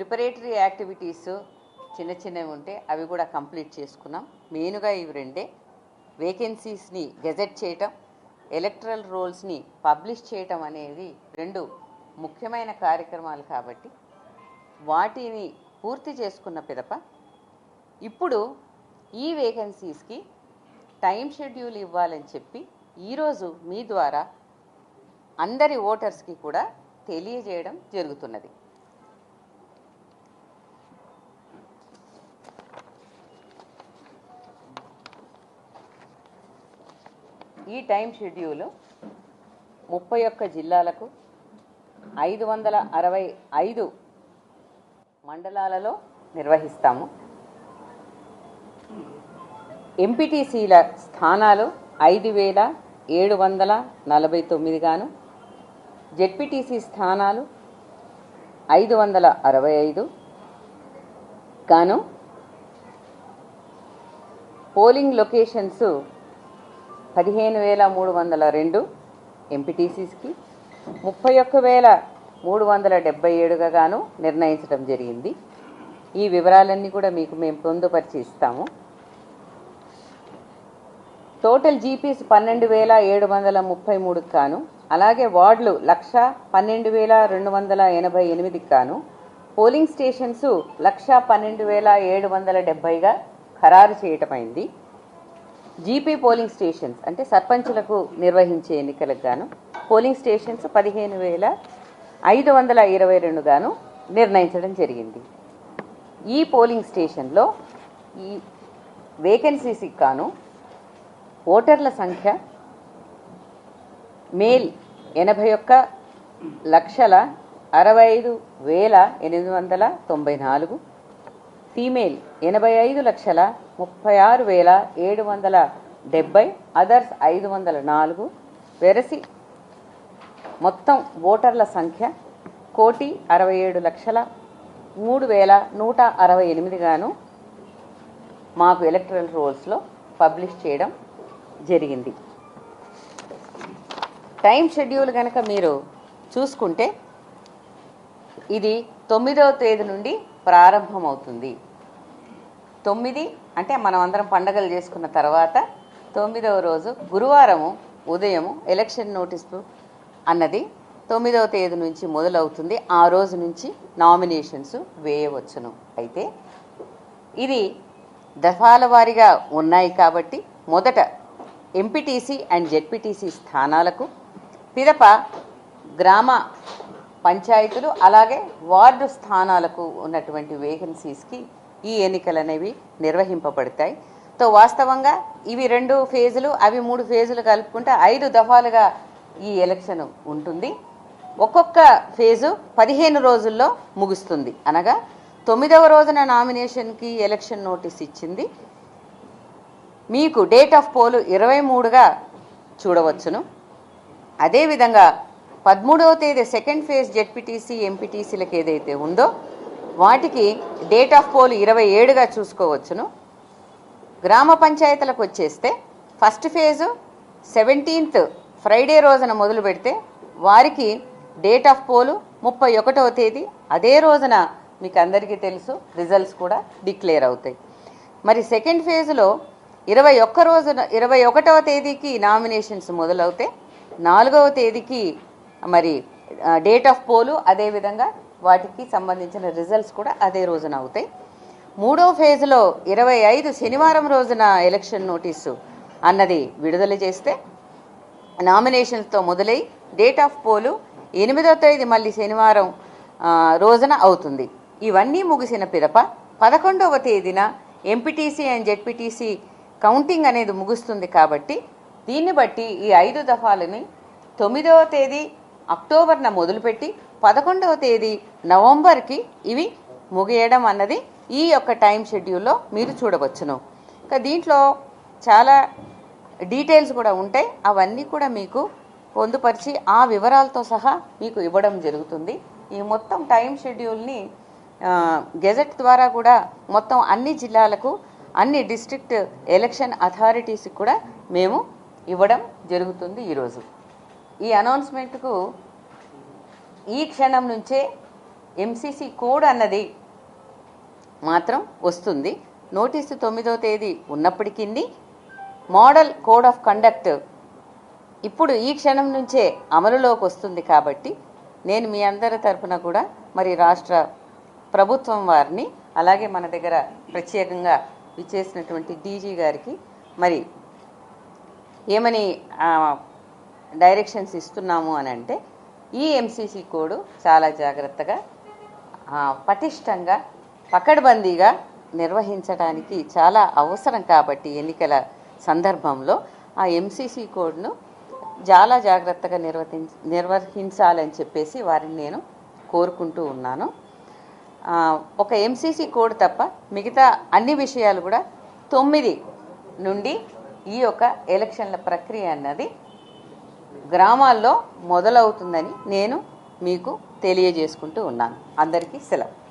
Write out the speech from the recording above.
Preparatory activities చిన్న చిన్నవి ఉంటే అవి కూడా కంప్లీట్ చేసుకున్నాం. మెయిన్గా ఇవి రెండే. వేకెన్సీస్ని గెజెట్ చేయటం ఎలక్ట్రల్ రోల్స్ని పబ్లిష్ చేయటం అనేది రెండు ముఖ్యమైన కార్యక్రమాలు కాబట్టి వాటిని పూర్తి చేసుకున్న పిదప. ఇప్పుడు ఈ వేకెన్సీస్కి టైం షెడ్యూల్ ఇవ్వాలని చెప్పి ఈరోజు మీ ద్వారా అందరి ఓటర్స్కి కూడా తెలియజేయడం జరుగుతున్నది. ఈ టైం షెడ్యూలు ముప్పై ఒక్క జిల్లాలకు ఐదు వందల అరవై ఐదు మండలాలలో నిర్వహిస్తాము. ఎంపీటీసీల స్థానాలు ఐదు వేల ఏడు వందల నలభై తొమ్మిదిగాను జెడ్పీటీసీ స్థానాలు ఐదు వందల అరవై ఐదు గాను పోలింగ్ లొకేషన్స్ పదిహేను వేల మూడు వందల రెండు ఎంపీటీసీస్కి ముప్పై ఒక్క వేల మూడు వందల డెబ్బై ఏడుగా గాను నిర్ణయించడం జరిగింది. ఈ వివరాలన్నీ కూడా మీకు మేము పొందుపరిచి ఇస్తాము టోటల్ జీపీస్ పన్నెండు వేల ఏడు వందల ముప్పై మూడుకి కాను అలాగే వార్డులు లక్ష పన్నెండు వేల రెండు వందల ఎనభై ఎనిమిదికి కాను పోలింగ్ స్టేషన్స్ లక్ష పన్నెండు వేల ఏడు వందల డెబ్బైగా ఖరారు చేయటమైంది. జీపీ పోలింగ్ స్టేషన్స్ అంటే సర్పంచులకు నిర్వహించే ఎన్నికలకు గాను పోలింగ్ స్టేషన్స్ పదిహేను వేల ఐదు వందల ఇరవై రెండు గాను నిర్ణయించడం జరిగింది. ఈ పోలింగ్ స్టేషన్లో ఈ వేకెన్సీస్కి గాను ఓటర్ల సంఖ్య మేల్ ఎనభై ఒక్క లక్షల అరవై ఐదు వేల ఎనిమిది వందల తొంభై నాలుగు ఫీమేల్ ఎనభై ఐదు లక్షల ముప్పై ఆరు వేల ఏడు వందల డెబ్బై అదర్స్ ఐదు వందల నాలుగు వెరసి మొత్తం ఓటర్ల సంఖ్య కోటి అరవై ఏడు లక్షల మూడు వేల నూట అరవై ఎనిమిదిగాను మాకు ఎలక్ట్రల్ రోల్స్లో పబ్లిష్ చేయడం జరిగింది. టైం షెడ్యూల్ కనుక మీరు చూసుకుంటే ఇది తొమ్మిదవ తేదీ నుండి ప్రారంభమవుతుంది. తొమ్మిది అంటే మనం అందరం పండగలు చేసుకున్న తర్వాత తొమ్మిదవ రోజు గురువారము ఉదయము ఎలక్షన్ నోటీసు అన్నది తొమ్మిదవ తేదీ నుంచి మొదలవుతుంది. ఆ రోజు నుంచి నామినేషన్స్ వేయవచ్చును. అయితే ఇది దఫాల వారీగా ఉన్నాయి కాబట్టి మొదట ఎంపీటీసీ అండ్ జెడ్పీటీసీ స్థానాలకు పిదప గ్రామ పంచాయతీలు అలాగే వార్డు స్థానాలకు ఉన్నటువంటి వేకెన్సీస్కి ఈ ఎన్నికలు అనేవి నిర్వహింపబడతాయి. తో వాస్తవంగా ఇవి రెండు ఫేజులు అవి మూడు ఫేజులు కలుపుకుంటే ఐదు దఫాలుగా ఈ ఎలక్షన్ ఉంటుంది. ఒక్కొక్క ఫేజు పదిహేను రోజుల్లో ముగుస్తుంది. అనగా తొమ్మిదవ రోజున నామినేషన్కి ఎలక్షన్ నోటీస్ ఇచ్చింది. మీకు డేట్ ఆఫ్ పోలు ఇరవై మూడుగా చూడవచ్చును. అదేవిధంగా పదమూడవ తేదీ సెకండ్ ఫేజ్ జెడ్పీటీసీ ఎంపీటీసీలకు ఏదైతే ఉందో వాటికి డేట్ ఆఫ్ పోల్ ఇరవై ఏడుగా చూసుకోవచ్చును. గ్రామ పంచాయతీలకు వచ్చేస్తే ఫస్ట్ ఫేజు సెవెంటీన్త్ ఫ్రైడే రోజున మొదలు పెడితే వారికి డేట్ ఆఫ్ పోలు ముప్పై ఒకటవ తేదీ. అదే రోజున మీకు అందరికీ తెలుసు రిజల్ట్స్ కూడా డిక్లేర్ అవుతాయి. మరి సెకండ్ ఫేజ్లో ఇరవై ఒక్క రోజున ఇరవై ఒకటవ తేదీకి నామినేషన్స్ మొదలవుతే నాలుగవ తేదీకి మరి డేట్ ఆఫ్ పోలు అదేవిధంగా వాటికి సంబంధించిన రిజల్ట్స్ కూడా అదే రోజున అవుతాయి. మూడో ఫేజ్లో ఇరవై ఐదు శనివారం రోజున ఎలక్షన్ నోటీసు అన్నది విడుదల చేస్తే నామినేషన్స్తో మొదలై డేట్ ఆఫ్ పోలు ఎనిమిదో తేదీ మళ్ళీ శనివారం రోజున అవుతుంది. ఇవన్నీ ముగిసిన పిదప పదకొండవ తేదీన ఎంపీటీసీ అండ్ జెడ్పీటీసీ కౌంటింగ్ అనేది ముగుస్తుంది కాబట్టి దీన్ని బట్టి ఈ ఐదు దఫాలని తొమ్మిదవ తేదీ అక్టోబర్న మొదలుపెట్టి పదకొండవ తేదీ నవంబర్కి ఇవి ముగియడం అన్నది ఈ యొక్క టైం షెడ్యూల్లో మీరు చూడవచ్చును. ఇంకా దీంట్లో చాలా డీటెయిల్స్ కూడా ఉంటాయి. అవన్నీ కూడా మీకు పొందుపరిచి ఆ వివరాలతో సహా మీకు ఇవ్వడం జరుగుతుంది. ఈ మొత్తం టైం షెడ్యూల్ని గెజెట్ ద్వారా కూడా మొత్తం అన్ని జిల్లాలకు అన్ని డిస్ట్రిక్ట్ ఎలక్షన్ అథారిటీస్కి కూడా మేము ఇవ్వడం జరుగుతుంది ఈరోజు. ఈ అనౌన్స్మెంట్కు ఈ క్షణం నుంచే ఎంసీసీ కోడ్ అన్నది మాత్రం వస్తుంది. నోటీసు తొమ్మిదో తేదీ ఉన్నప్పటికీ మోడల్ కోడ్ ఆఫ్ కండక్ట్ ఇప్పుడు ఈ క్షణం నుంచే అమలులోకి వస్తుంది కాబట్టి నేను మీ అందరి తరపున కూడా మరి రాష్ట్ర ప్రభుత్వం వారిని అలాగే మన దగ్గర ప్రత్యేకంగా విచ్చేసినటువంటి డీజీ గారికి మరి ఏమని డైరెక్షన్స్ ఇస్తున్నాము అని అంటే ఈ ఎంసీసీ కోడ్ చాలా జాగ్రత్తగా పటిష్టంగా పకడ్బందీగా నిర్వహించడానికి చాలా అవసరం కాబట్టి ఎన్నికల సందర్భంలో ఆ ఎంసీసీ కోడ్ను చాలా జాగ్రత్తగా నిర్వర్తించ నిర్వహించాలని చెప్పేసి వారిని నేను కోరుకుంటూ ఉన్నాను. ఒక ఎంసీసీ కోడ్ తప్ప మిగతా అన్ని విషయాలు కూడా తొమ్మిది నుండి ఈ యొక్క ఎలక్షన్ల ప్రక్రియ అన్నది గ్రామాల్లో మొదలవుతుందని నేను మీకు తెలియజేసుకుంటూ ఉన్నాను. అందరికీ సెలవు.